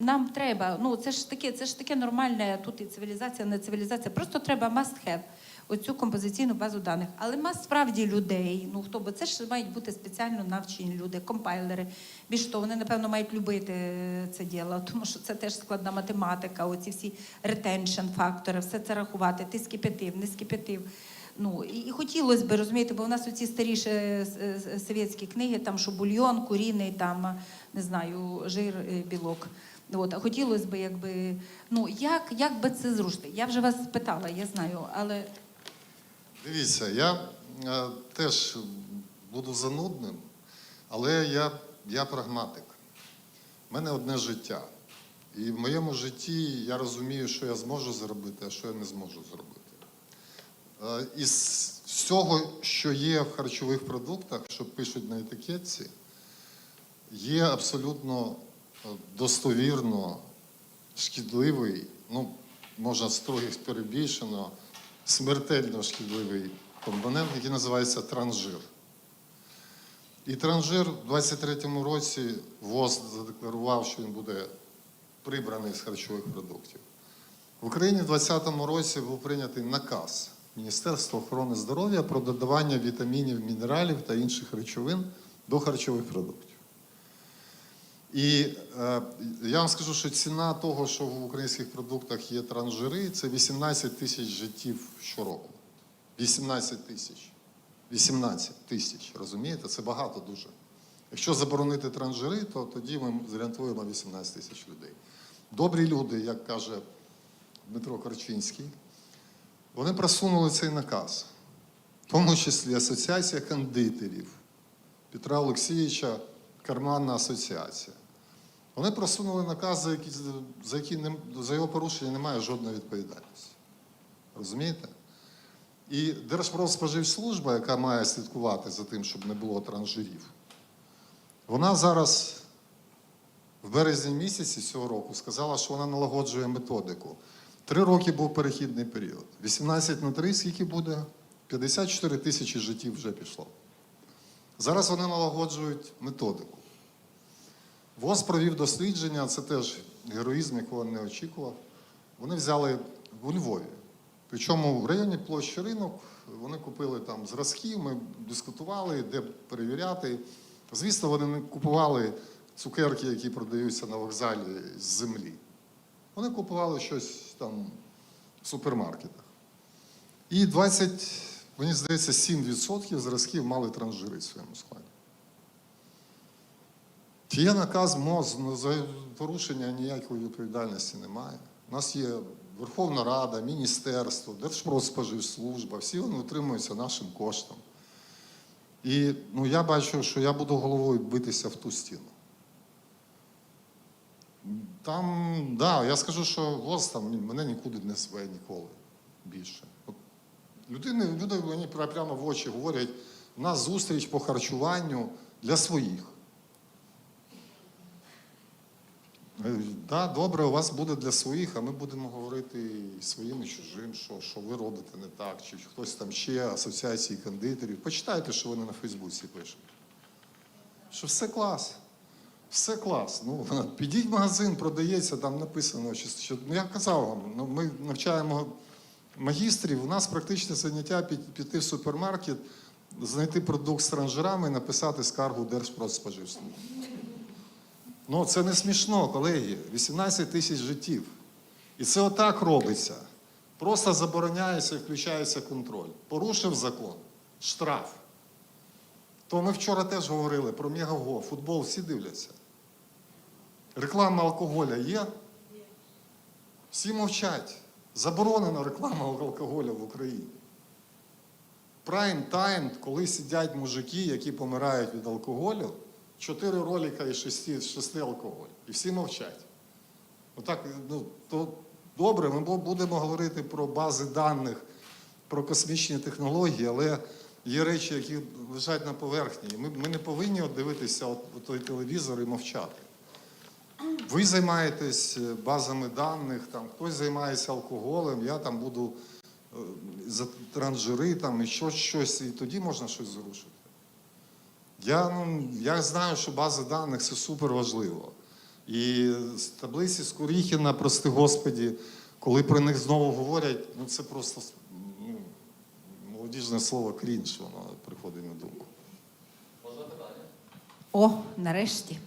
Нам треба, ну це ж таке, це ж таке нормальне тут і цивілізація, не цивілізація. Просто треба must have оцю композиційну базу даних. Але мас справді людей. Ну хто бо це ж мають бути спеціально навчені люди, компайлери. Більш того, вони напевно мають любити це діло, тому що це теж складна математика. Оці всі ретеншн фактори, все це рахувати. Ти скипятив, не скипятив. Ну і, і хотілося б розумієте, бо у нас оці старіші е, с- совєтські книги, там що бульйон, куріний, там не знаю, жир, е, білок. От, а хотілося б, якби, ну як, як би це зрушити? Я вже вас спитала, я знаю, але Дивіться, я е, теж буду занудним, але я, я прагматик. У мене одне життя. І в моєму житті я розумію, що я зможу зробити, а що я не зможу зробити. Е, Із всього, що є в харчових продуктах, що пишуть на етикетці, є абсолютно е, достовірно шкідливий, ну, можна строгих перебільшено, смертельно шкідливий компонент, який називається транжир. І транжир в 23-му році ВОЗ задекларував, що він буде прибраний з харчових продуктів. В Україні в 2020 році був прийнятий наказ Міністерства охорони здоров'я про додавання вітамінів, мінералів та інших речовин до харчових продуктів. І е, я вам скажу, що ціна того, що в українських продуктах є транжири, це 18 тисяч життів щороку. 18 тисяч. 18 тисяч, розумієте? Це багато дуже. Якщо заборонити транжири, то тоді ми зорієнтуємо 18 тисяч людей. Добрі люди, як каже Дмитро Корчинський, вони просунули цей наказ, в тому числі Асоціація кондитерів Петра Олексійовича, карманна асоціація. Вони просунули наказ, за які, за, які не, за його порушення немає жодної відповідальності. Розумієте? І Держпродспоживслужба, яка має слідкувати за тим, щоб не було транжирів, вона зараз в березні місяці цього року сказала, що вона налагоджує методику. Три роки був перехідний період. 18 на 3 скільки буде? 54 тисячі життів вже пішло. Зараз вони налагоджують методику. ВОЗ провів дослідження, це теж героїзм, якого не очікував. Вони взяли у Львові. Причому в районі площі ринок вони купили там зразки, ми дискутували, де перевіряти. Звісно, вони не купували цукерки, які продаються на вокзалі з землі. Вони купували щось там в супермаркетах. І 20, мені здається, 7% зразків мали транжири в своєму складі. Є наказ МОЗ, ну, за порушення ніякої відповідальності немає. У нас є Верховна Рада, Міністерство, Держпродспоживслужба, всі вони утримуються нашим коштом. І ну, я бачу, що я буду головою битися в ту стіну. Там, да, я скажу, що ВОЗ там мене нікуди не зве ніколи більше. От людини, люди мені прямо в очі говорять, у нас зустріч по харчуванню для своїх. Е, Да, добре, у вас буде для своїх, а ми будемо говорити і своїм, і чужим, що, що ви робите не так, чи хтось там ще асоціації кондитерів. Почитайте, що вони на Фейсбуці пишуть. Що все клас. Все клас. Ну, підіть в магазин, продається, там написано, що, ну, я казав вам, ну, ми навчаємо магістрів, у нас практичне заняття піти в супермаркет, знайти продукт з транжирами і написати скаргу Держпродспоживслужбу. Ну, це не смішно, колеги. 18 тисяч життів. І це отак робиться. Просто забороняється і включається контроль. Порушив закон, штраф. То ми вчора теж говорили про Мегаго, футбол всі дивляться. Реклама алкоголя є? Всі мовчать. Заборонена реклама алкоголя в Україні. Прайм тайм, коли сидять мужики, які помирають від алкоголю, чотири ролика і шести, шести алкоголь. І всі мовчать. Отак, ну, то добре, ми будемо говорити про бази даних, про космічні технології, але є речі, які лежать на поверхні. Ми, ми не повинні от дивитися от, от той телевізор і мовчати. Ви займаєтесь е, базами даних, там, хтось займається алкоголем, я там буду е, за транжири там, і щось, щось, і тоді можна щось зрушити. Я, ну, я знаю, що бази даних це супер важливо. І з таблиці Скуріхіна, прости Господі, коли про них знову говорять, ну це просто ну, молодіжне слово крінж, воно приходить на думку. О, нарешті.